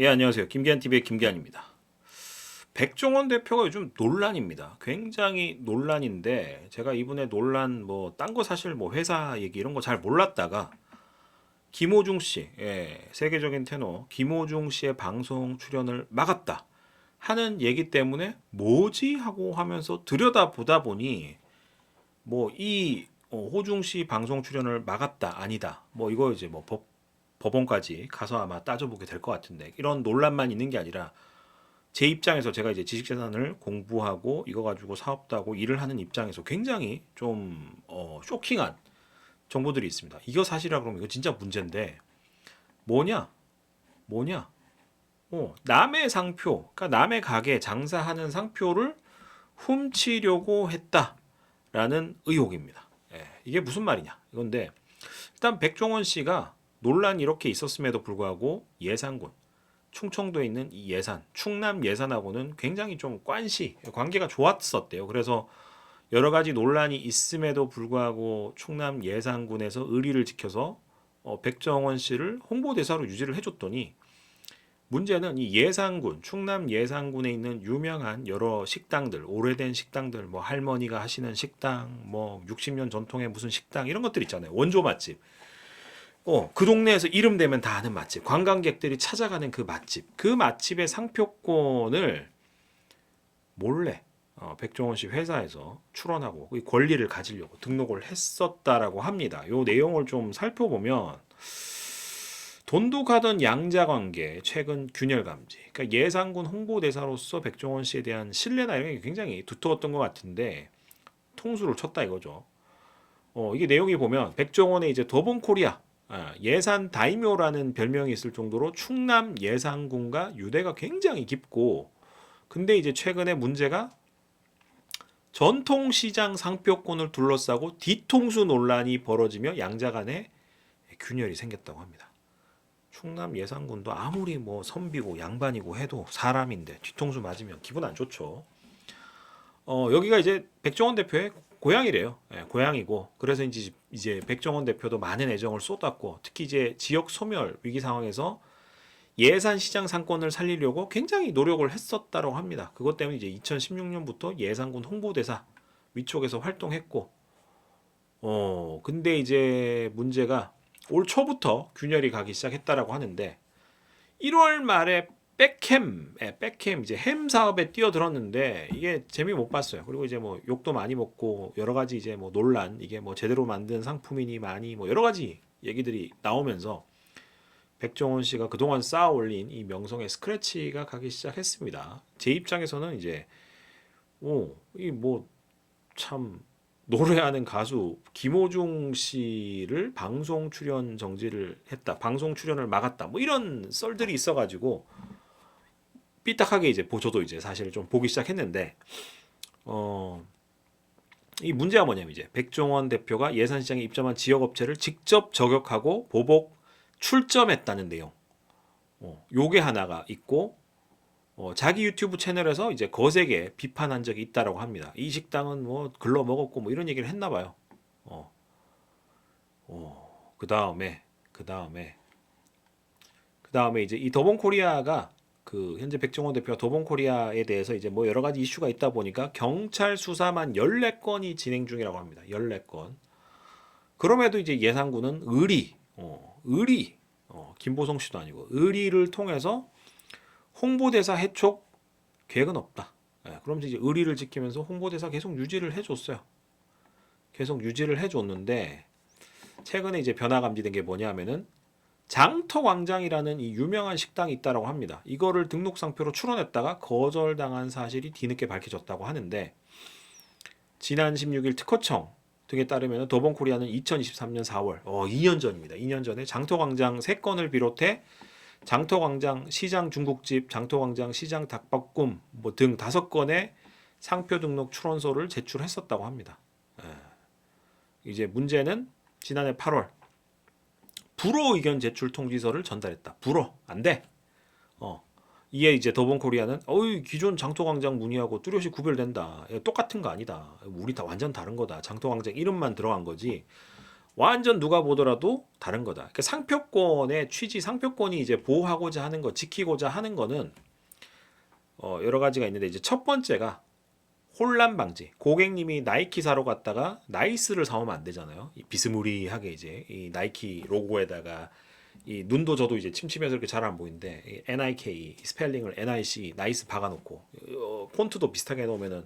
예, 안녕하세요. 김기한 TV의 김기한입니다. 백종원 대표가 요즘 논란입니다. 굉장히 논란인데 제가 이분의 논란 뭐 딴 거 사실 뭐 회사 얘기 이런 거 잘 몰랐다가 김호중 씨, 예, 세계적인 테너 김호중 씨의 방송 출연을 막았다 하는 얘기 때문에 뭐지 하고 하면서 들여다 보다 보니 뭐 이 호중 씨 방송 출연을 막았다 아니다 뭐 이거 이제 뭐 법, 법원까지 가서 아마 따져보게 될 것 같은데 이런 논란만 있는 게 아니라 제 입장에서 제가 이제 지식재산을 공부하고 이거 가지고 사업도 하고 일을 하는 입장에서 굉장히 좀 어, 쇼킹한 정보들이 있습니다. 이거 사실이라 그러면 이거 진짜 문제인데 뭐냐? 뭐냐? 어, 남의 상표, 그러니까 남의 가게 장사하는 상표를 훔치려고 했다라는 의혹입니다. 예, 이게 무슨 말이냐? 이건데 일단 백종원 씨가 논란이 이렇게 있었음에도 불구하고 예산군 충청도에 있는 이 예산 충남 예산하고는 굉장히 좀 관시 관계가 좋았었대요. 그래서 여러 가지 논란이 있음에도 불구하고 충남 예산군에서 의리를 지켜서 어, 백정원 씨를 홍보대사로 유지를 해줬더니 문제는 이 예산군 충남 예산군에 있는 유명한 여러 식당들 오래된 식당들 뭐 할머니가 하시는 식당 뭐 60년 전통의 무슨 식당 이런 것들 있잖아요 원조 맛집 어, 그 동네에서 이름 되면 다 아는 맛집, 관광객들이 찾아가는 그 맛집, 그 맛집의 상표권을 몰래 어, 백종원 씨 회사에서 출원하고 그 권리를 가지려고 등록을 했었다라고 합니다. 요 내용을 좀 살펴보면 돈도 가던 양자 관계, 최근 균열 감지. 그러니까 예산군 홍보 대사로서 백종원 씨에 대한 신뢰나 이런 게 굉장히 두터웠던 것 같은데 통수를 쳤다 이거죠. 어, 이게 내용이 보면 백종원의 이제 더본 코리아 아, 예산 다이묘라는 별명이 있을 정도로 충남 예산군과 유대가 굉장히 깊고 근데 이제 최근에 문제가 전통시장 상표권을 둘러싸고 뒤통수 논란이 벌어지며 양자 간에 균열이 생겼다고 합니다. 충남 예산군도 아무리 뭐 선비고 양반이고 해도 사람인데 뒤통수 맞으면 기분 안 좋죠. 어, 여기가 이제 백종원 대표의 고향이래요. 예, 고향이고 그래서 이제 이제 백종원 대표도 많은 애정을 쏟았고 특히 이제 지역 소멸 위기 상황에서 예산 시장 상권을 살리려고 굉장히 노력을 했었다고 합니다. 그것 때문에 이제 2016년부터 예산군 홍보대사 위촉에서 활동했고 어 근데 이제 문제가 올 초부터 균열이 가기 시작했다라고 하는데 1월 말에 백햄, 예, 백햄 이제 햄 사업에 뛰어들었는데 이게 재미 못 봤어요. 그리고 이제 뭐 욕도 많이 먹고 여러 가지 이제 뭐 논란 이게 뭐 제대로 만든 상품이니 많이 뭐 여러 가지 얘기들이 나오면서 백종원 씨가 그동안 쌓아 올린 이 명성의 스크래치가 가기 시작했습니다. 제 입장에서는 이제 오, 이 뭐 참 노래하는 가수 김호중 씨를 방송 출연 정지를 했다. 방송 출연을 막았다. 뭐 이런 썰들이 있어 가지고 삐딱하게 이제 보조도 이제 사실 좀 보기 시작했는데 어. 이 문제가 뭐냐면 이제 백종원 대표가 예산시장에 입점한 지역 업체를 직접 저격하고 보복 출점했다는 내용. 어, 요게 하나가 있고 어, 자기 유튜브 채널에서 이제 거세게 비판한 적이 있다라고 합니다. 이 식당은 뭐 글러 먹었고 뭐 이런 얘기를 했나 봐요. 어. 어, 그 다음에 그 다음에 그 다음에 이제 이 더본 코리아가 그 현재 백종원 대표가 더본 코리아에 대해서 이제 뭐 여러 가지 이슈가 있다 보니까 경찰 수사만 14건이 진행 중이라고 합니다. 14건. 그럼에도 이제 예산군은 의리, 어, 의리, 어, 김보성 씨도 아니고 의리를 통해서 홍보대사 해촉 계획은 없다. 예, 그러면서 이제 의리를 지키면서 홍보대사 계속 유지를 해줬어요. 계속 유지를 해줬는데 최근에 이제 변화 감지된 게 뭐냐면은 장터 광장이라는 이 유명한 식당이 있다라고 합니다. 이거를 등록 상표로 출원했다가 거절당한 사실이 뒤늦게 밝혀졌다고 하는데 지난 16일 특허청 등에 따르면 더본코리아는 2023년 4월, 어 2년 전입니다. 2년 전에 장터광장 3건을 비롯해 장터광장 시장 중국집, 장터광장 시장 닭볶음 뭐등 다섯 건의 상표 등록 출원서를 제출했었다고 합니다. 예. 이제 문제는 지난해 8월 불허 의견 제출 통지서를 전달했다. 불허 안 돼. 어. 이에 이제 더본코리아는 어이 기존 장터광장 문의하고 뚜렷이 구별된다. 야, 똑같은 거 아니다. 우리 다 완전 다른 거다. 장터광장 이름만 들어간 거지. 완전 누가 보더라도 다른 거다. 그러니까 상표권의 취지, 상표권이 이제 보호하고자 하는 거, 지키고자 하는 거는 어, 여러 가지가 있는데 이제 첫 번째가 혼란 방지. 고객님이 나이키 사러 갔다가 나이스를 사오면 안 되잖아요. 이 비스무리하게 이제 이 나이키 로고에다가 이 눈도 저도 이제 침침해서 이렇게 잘 안 보이는데 이 NIK 스펠링을 NIC 나이스 박아놓고 어, 폰트도 비슷하게 해놓으면은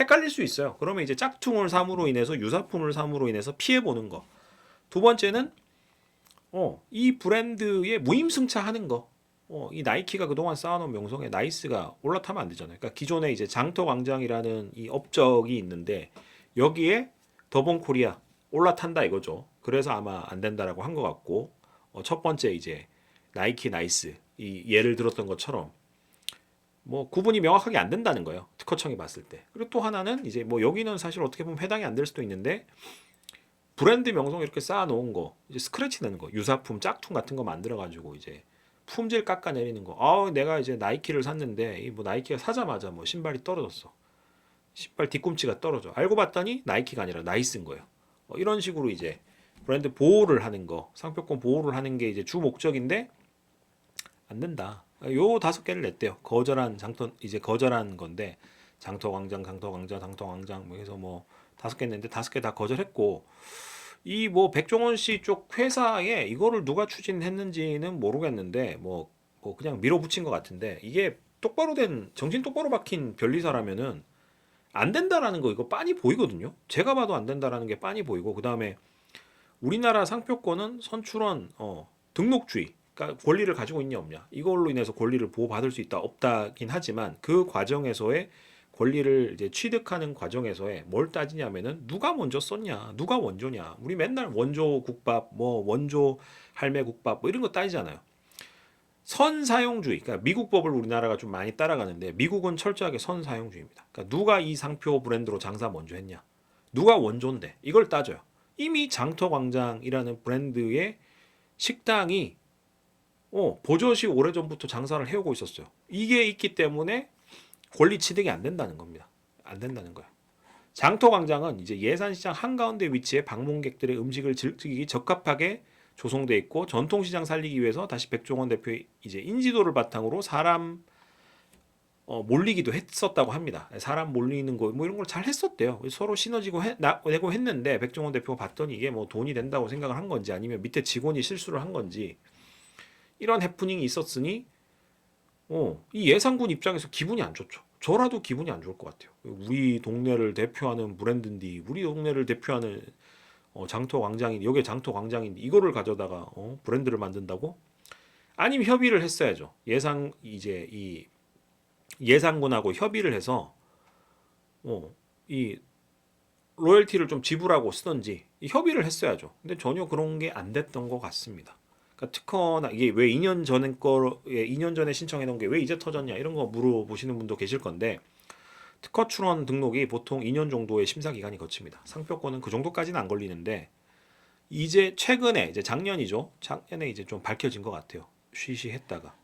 헷갈릴 수 있어요. 그러면 이제 짝퉁을 삼으로 인해서 유사품을 삼으로 인해서 피해 보는 거. 두 번째는 어, 이 브랜드의 무임승차 하는 거. 어, 이 나이키가 그동안 쌓아놓은 명성에 나이스가 올라타면 안 되잖아요. 그러니까 기존에 이제 장터 광장이라는 이 업적이 있는데 여기에 더본 코리아 올라탄다 이거죠. 그래서 아마 안 된다라고 한 것 같고 어, 첫 번째 이제 나이키 나이스 이 예를 들었던 것처럼 뭐 구분이 명확하게 안 된다는 거예요. 특허청이 봤을 때. 그리고 또 하나는 이제 뭐 여기는 사실 어떻게 보면 해당이 안 될 수도 있는데 브랜드 명성 이렇게 쌓아 놓은 거 이제 스크래치 내는 거 유사품 짝퉁 같은 거 만들어 가지고 이제 품질 깎아내리는 거. 아, 내가 이제 나이키를 샀는데 이뭐 나이키가 사자마자 뭐 신발이 떨어졌어. 신발 뒤꿈치가 떨어져. 알고 봤더니 나이키가 아니라 나이스인 거예요. 어, 이런 식으로 이제 브랜드 보호를 하는 거, 상표권 보호를 하는 게 이제 주 목적인데 안 된다. 요 다섯 개를 냈대요. 거절한 장터 이제 거절한 건데 장터 광장, 장터 광장, 장터 광장 뭐 해서 뭐 다섯 개 냈는데 다섯 개 다 거절했고 이 뭐 백종원 씨 쪽 회사에 이거를 누가 추진했는지는 모르겠는데 뭐, 뭐 그냥 밀어붙인 것 같은데 이게 똑바로 된 정신 똑바로 박힌 변리사라면은 안 된다라는 거 이거 빤히 보이거든요. 제가 봐도 안 된다라는 게 빤히 보이고 그 다음에 우리나라 상표권은 선출원 어, 등록주의 그러니까 권리를 가지고 있냐 없냐 이걸로 인해서 권리를 보호받을 수 있다 없다긴 하지만 그 과정에서의 권리를 이제 취득하는 과정에서의 뭘 따지냐면은 누가 먼저 썼냐 누가 원조냐. 우리 맨날 원조 국밥 뭐 원조 할매 국밥 뭐 이런 거 따지잖아요. 선사용주의 그러니까 미국 법을 우리나라가 좀 많이 따라가는데 미국은 철저하게 선사용주의입니다. 그러니까 누가 이 상표 브랜드로 장사 먼저 했냐 누가 원조인데 이걸 따져요. 이미 장터광장이라는 브랜드의 식당이 어, 버젓이 오래전부터 장사를 해오고 있었어요. 이게 있기 때문에 권리 취득이 안 된다는 겁니다. 안 된다는 거야. 장터광장은 이제 예산시장 한가운데 위치해 방문객들의 음식을 즐기기 적합하게 조성돼 있고 전통시장 살리기 위해서 다시 백종원 대표의 이제 인지도를 바탕으로 사람 어, 몰리기도 했었다고 합니다. 사람 몰리는 거 뭐 이런 걸 잘 했었대요. 서로 시너지고 해, 나, 내고 했는데 백종원 대표가 봤더니 이게 뭐 돈이 된다고 생각을 한 건지 아니면 밑에 직원이 실수를 한 건지 이런 해프닝이 있었으니 어, 이 예상군 입장에서 기분이 안 좋죠. 저라도 기분이 안 좋을 것 같아요. 우리 동네를 대표하는 브랜드인데 우리 동네를 대표하는 어, 장터 광장인 여기 장터 광장인데 이거를 가져다가 어, 브랜드를 만든다고? 아니면 협의를 했어야죠. 예상 이제 이 예상군하고 협의를 해서 어, 이 로열티를 좀 지불하고 쓰던지 이 협의를 했어야죠. 근데 전혀 그런 게 안 됐던 것 같습니다. 그러니까 특허나 이게 왜 2년 전에 거에 2년 전에 신청해 놓은 게 왜 이제 터졌냐 이런 거 물어보시는 분도 계실 건데 특허 출원 등록이 보통 2년 정도의 심사 기간이 거칩니다. 상표권은 그 정도까지는 안 걸리는데 이제 최근에 이제 작년이죠. 작년에 이제 좀 밝혀진 것 같아요. 쉬쉬했다가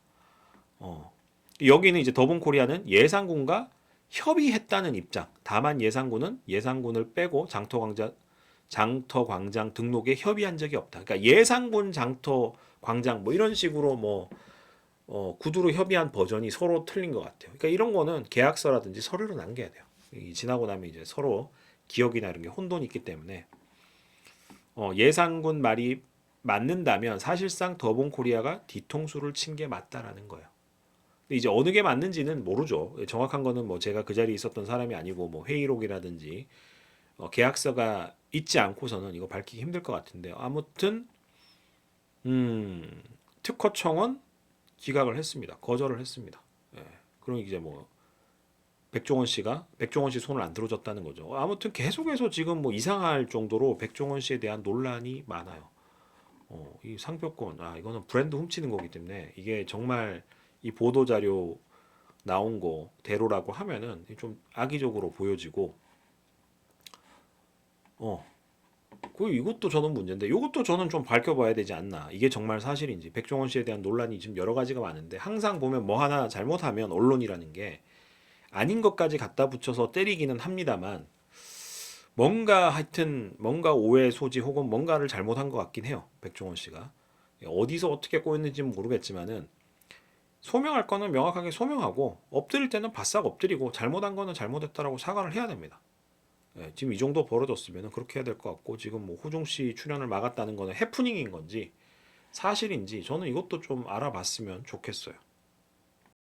어 여기는 이제 더본 코리아는 예상군과 협의했다는 입장. 다만 예상군은 예상군을 빼고 장터 광장 장터 광장 등록에 협의한 적이 없다. 그러니까 예상군 장터 광장 뭐 이런 식으로 뭐 어, 구두로 협의한 버전이 서로 틀린 것 같아요. 그러니까 이런 거는 계약서라든지 서류로 남겨야 돼요. 이 지나고 나면 이제 서로 기억이나 이런 게 혼돈이 있기 때문에 어, 예상군 말이 맞는다면 사실상 더본 코리아가 뒤통수를 친 게 맞다라는 거예요. 근데 이제 어느 게 맞는지는 모르죠. 정확한 거는 뭐 제가 그 자리에 있었던 사람이 아니고 뭐 회의록이라든지 어, 계약서가 있지 않고서는 이거 밝히기 힘들 것 같은데 아무튼 음, 특허청은 기각을 했습니다. 거절을 했습니다. 예. 그럼 이제 뭐 백종원 씨가 백종원 씨 손을 안 들어줬다는 거죠. 아무튼 계속해서 지금 뭐 이상할 정도로 백종원 씨에 대한 논란이 많아요. 어, 이 상표권 아 이거는 브랜드 훔치는 거기 때문에 이게 정말 이 보도 자료 나온 거 대로라고 하면은 좀 악의적으로 보여지고 어. 그 이것도 저는 문제인데 이것도 저는 좀 밝혀봐야 되지 않나 이게 정말 사실인지 백종원 씨에 대한 논란이 지금 여러 가지가 많은데 항상 보면 뭐 하나 잘못하면 언론이라는 게 아닌 것까지 갖다 붙여서 때리기는 합니다만 뭔가 하여튼 뭔가 오해 소지 혹은 뭔가를 잘못한 것 같긴 해요. 백종원 씨가 어디서 어떻게 꼬였는지는 모르겠지만은 소명할 거는 명확하게 소명하고 엎드릴 때는 바싹 엎드리고 잘못한 거는 잘못했다라고 사과를 해야 됩니다. 예, 지금 이 정도 벌어졌으면 그렇게 해야 될 것 같고 지금 뭐 호중 씨 출연을 막았다는 거는 해프닝인 건지 사실인지 저는 이것도 좀 알아봤으면 좋겠어요.